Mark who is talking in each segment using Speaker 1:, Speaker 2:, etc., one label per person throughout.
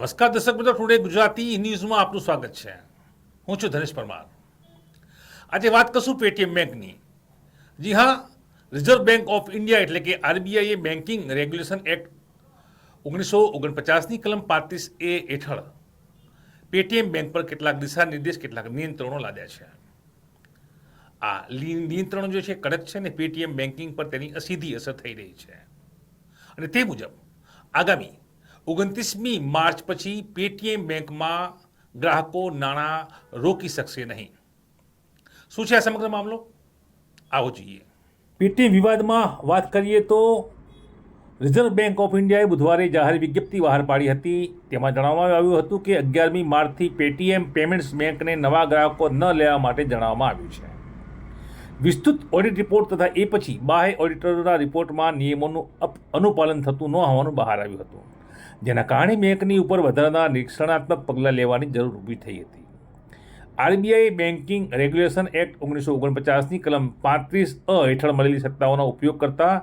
Speaker 1: નમસ્કાર દર્શક મિત્રો ટુડે ગુજરાતી ન્યૂઝમાં આપનું સ્વાગત છે. હું છું ધનેશ પરમાર. આજે વાત કરશું પેટીએમ બેંકની જી હા રિઝર્વ બેંક ઓફ ઇન્ડિયા એટલે કે આરબીઆઈએ બેન્કિંગ રેગ્યુલેશન એક્ટ ઓગણીસો ઓગણપચાસની કલમ પાંત્રીસ એ હેઠળ પેટીએમ બેંક પર કેટલાક દિશા નિર્દેશ કેટલાક નિયંત્રણો લાદ્યા છે. આ નિયંત્રણો જે છે, કડક છે ને પેટીએમ બેન્કિંગ પર તેની અસીધી અસર થઈ રહી છે. અને તે મુજબ આગામી ઓગણત્રીસમી માર્ચ પછી પેટીએમ બેંકમાં ગ્રાહકો નાણાં રોકી શકશે નહીં. શું છે આ સમગ્ર મામલો? આવો જોઈએ. પેટીએમ વિવાદમાં વાત કરીએ તો રિઝર્વ બેંક ઓફ ઇન્ડિયાએ બુધવારે જાહેર વિજ્ઞપ્તિ બહાર પાડી હતી. તેમાં જણાવવામાં આવ્યું હતું કે અગિયારમી માર્ચથી પેટીએમ પેમેન્ટ્સ બેંકને નવા ગ્રાહકો ન લેવા માટે જણાવવામાં આવ્યું છે. વિસ્તૃત ઓડિટ રિપોર્ટ તથા એ પછી બાહ્ય ઓડિટરોના રિપોર્ટમાં નિયમોનું અનુપાલન થતું ન હોવાનું બહાર આવ્યું હતું. જેના કારણે બેંકની ઉપર વધારાના નિરીક્ષણાત્મક પગલાં લેવાની જરૂર ઊભી થઈ હતી. આરબીઆઈ બેન્કિંગ રેગ્યુલેશન એક્ટ ઓગણીસો ઓગણપચાસની કલમ પાંત્રીસ અ હેઠળ મળેલી સત્તાઓનો ઉપયોગ કરતા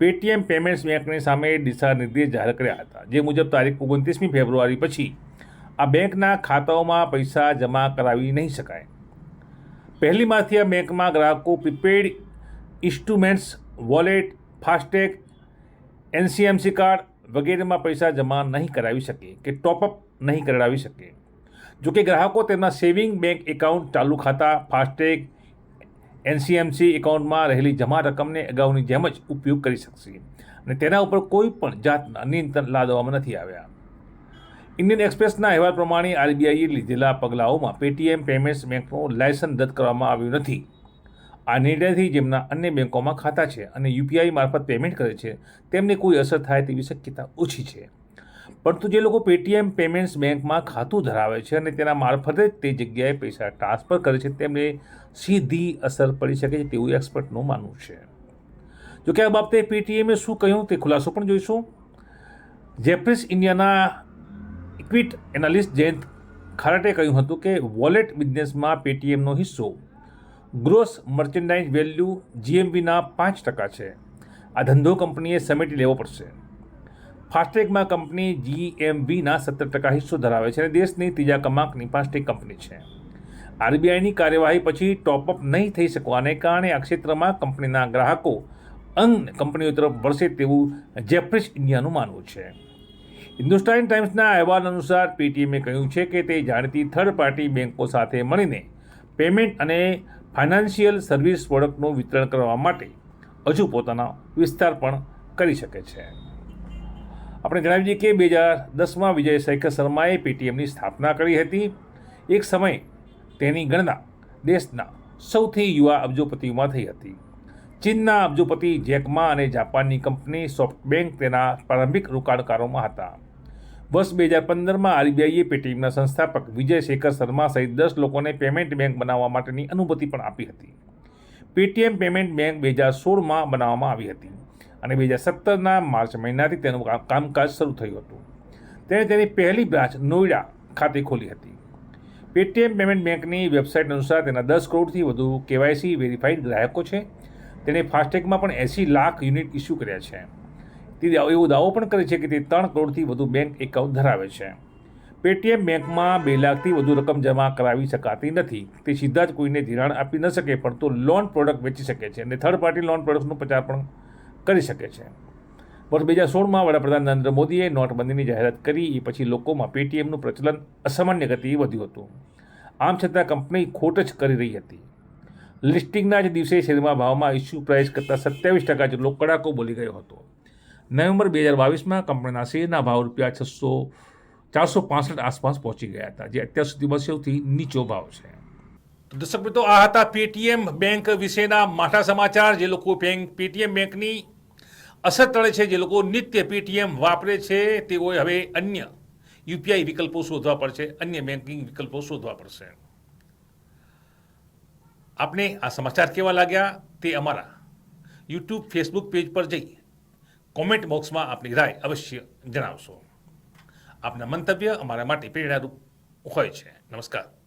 Speaker 1: પેટીએમ પેમેન્ટ્સ બેંકની સામે દિશા નિર્દેશ જાહેર કર્યા હતા, જે મુજબ તારીખ ઓગણત્રીસમી ફેબ્રુઆરી પછી આ બેંકના ખાતાઓમાં પૈસા જમા કરાવી નહીં શકાય. પહેલી માર્ચથી આ બેંકમાં ગ્રાહકો prepaid instruments, wallet, FASTag, NCMC card વગેરેમાં પૈસા જમા નહીં કરાવી શકે કે ટોપઅપ નહીં કરાવી શકે. જો કે ગ્રાહકો તેમના સેવિંગ બેંક એકાઉન્ટ ચાલુ ખાતા, ફાસ્ટેગ, એનસીએમસી એકાઉન્ટમાં રહેલી જમા રકમને અગાઉની જેમ જ ઉપયોગ કરી શકશે. અને તેના ઉપર કોઈ પણ જાતના નિયંત્રણ લાદવામાં નથી આવ્યા. ઇન્ડિયન એક્સપ્રેસના અહેવાલ પ્રમાણે આરબીઆઈએ લીધેલા પગલાઓમાં પેટીએમ પેમેન્ટ્સ બેંકનું લાયસન્સ રદ કરવામાં આવ્યું નથી. આ નિર્ણયથી જેમના અન્ય બેંકોમાં ખાતા છે અને યુપીઆઈ મારફત પેમેન્ટ કરે છે, તેમને કોઈ અસર થાય તેવી શક્યતા ઓછી છે. પરંતુ જે લોકો પેટીએમ પેમેન્ટ્સ બેંકમાં ખાતું ધરાવે છે અને તેના મારફતે તે જગ્યાએ પૈસા ટ્રાન્સફર કરે છે, તેમને સીધી અસર પડી શકે છે તેવું એક્સપર્ટનું માનવું છે. જોકે આ બાબતે પેટીએમે શું કહ્યું તે ખુલાસો પણ જોઈશું. જેપ્રિસ ઇન્ડિયાના ઇક્વિટ એનાલિસ્ટ જયંત ખારટે કહ્યું હતું કે વોલેટ બિઝનેસમાં પેટીએમનો હિસ્સો ગ્રોસ મર્ચેન્ડાઇઝ વેલ્યુ જીએમવીના પાંચ ટકા છે. આ ધંધો કંપનીએ સમેટી લેવો પડશે. ફાસ્ટેગમાં કંપની જીએમવીના સત્તર ટકા હિસ્સો ધરાવે છે અને દેશની ત્રીજા ક્રમાંકની ફાસ્ટેગ કંપની છે. આરબીઆઈની કાર્યવાહી પછી ટોપઅપ નહીં થઈ શકવાને કારણે આ ક્ષેત્રમાં કંપનીના ગ્રાહકો અન્ય કંપનીઓ તરફ વળશે તેવું જેફ્રિસ ઇન્ડિયાનું માનવું છે. હિન્દુસ્તાન ટાઈમ્સના અહેવાલ અનુસાર પેટીએમે કહ્યું છે કે તે જાણીતી થર્ડ પાર્ટી બેન્કો સાથે મળીને પેમેન્ટ અને ફાઇનાન્શિયલ સર્વિસ પ્રોડક્ટનું વિતરણ કરવા માટે હજુ પોતાનો વિસ્તાર પણ કરી શકે છે. આપણે જણાવી દઈએ કે બે હજાર દસમાં વિજય શેખર શર્માએ પેટીએમની સ્થાપના કરી હતી. એક સમય તેની ગણના દેશના સૌથી યુવા અબજોપતિઓમાં થઈ હતી. ચીનના અબજોપતિ જેકમા અને જાપાનની કંપની સોફ્ટબેંક તેના પ્રારંભિક રોકાણકારોમાં હતા. વર્ષ બે હજાર પંદરમાં આરબીઆઈએ પેટીએમના સંસ્થાપક વિજય શેખર શર્મા સહિત દસ લોકોને પેમેન્ટ બેંક બનાવવા માટેની અનુમતિ પણ આપી હતી. પેટીએમ પેમેન્ટ બેંક બે હજાર સોળમાં બનાવવામાં આવી હતી અને બે હજાર સત્તરના માર્ચ મહિનાથી તેનું કામકાજ શરૂ થયું હતું. તેણે તેની પહેલી બ્રાન્ચ નોઈડા ખાતે ખોલી હતી. પેટીએમ પેમેન્ટ બેંકની વેબસાઇટ અનુસાર તેના દસ કરોડથી વધુ કેવાયસી વેરીફાઈડ ગ્રાહકો છે. તેણે ફાસ્ટેગમાં પણ એંસી લાખ યુનિટ ઇસ્યુ કર્યા છે. તે એવો દાવો પણ કરે છે કે તે ત્રણ કરોડથી વધુ બેંક એકાઉન્ટ ધરાવે છે. પેટીએમ બેંકમાં બે લાખથી વધુ રકમ જમા કરાવી શકાતી નથી. તે સીધા જ કોઈને ધિરાણ આપી ન શકે પણ તો લોન પ્રોડક્ટ વેચી શકે છે અને થર્ડ પાર્ટી લોન પ્રોડક્ટનું પ્રચાર પણ કરી શકે છે. વર્ષ બે હજાર સોળમાં વડાપ્રધાન નરેન્દ્ર મોદીએ નોટબંધીની જાહેરાત કરી, એ પછી લોકોમાં પેટીએમનું પ્રચલન અસામાન્ય ગતિએ વધ્યું હતું. આમ છતાં કંપની ખોટ જ કરી રહી હતી. લિસ્ટિંગના જ દિવસે શેરમાં ભાવમાં ઇસ્યુ પ્રાઇસ કરતાં સત્યાવીસ ટકા જેટલો કડાકો બોલી ગયો હતો. નવેમ્બર બે હજાર બાવીસમાં કંપનીના શેરના ભાવ રૂપિયા છસો, ચારસો પાસઠ આસપાસ પહોંચી ગયા હતા, જે અત્યાર સુધીમાં સૌથી નીચો ભાવ છે. દર્શક મિત્રો, આ હતા પેટીએમ બેંક વિશેના માઠા સમાચાર, જે લોકો બેંક પેટીએમ બેંકની અસર તળે છે, જે લોકો નિત્ય પેટીએમ વાપરે છે, તેઓએ હવે અન્ય યુપીઆઈ વિકલ્પો શોધવા પડશે, અન્ય બેન્કિંગ વિકલ્પો શોધવા પડશે. આપને આ સમાચાર કેવા લાગ્યા તે અમારા યુટ્યુબ, ફેસબુક પેજ પર જઈ કોમેન્ટ બોક્સમાં આપની રાય અવશ્ય જણાવશો. આપના મંતવ્ય અમારા માટે પ્રેરણારૂપ હોય છે. નમસ્કાર.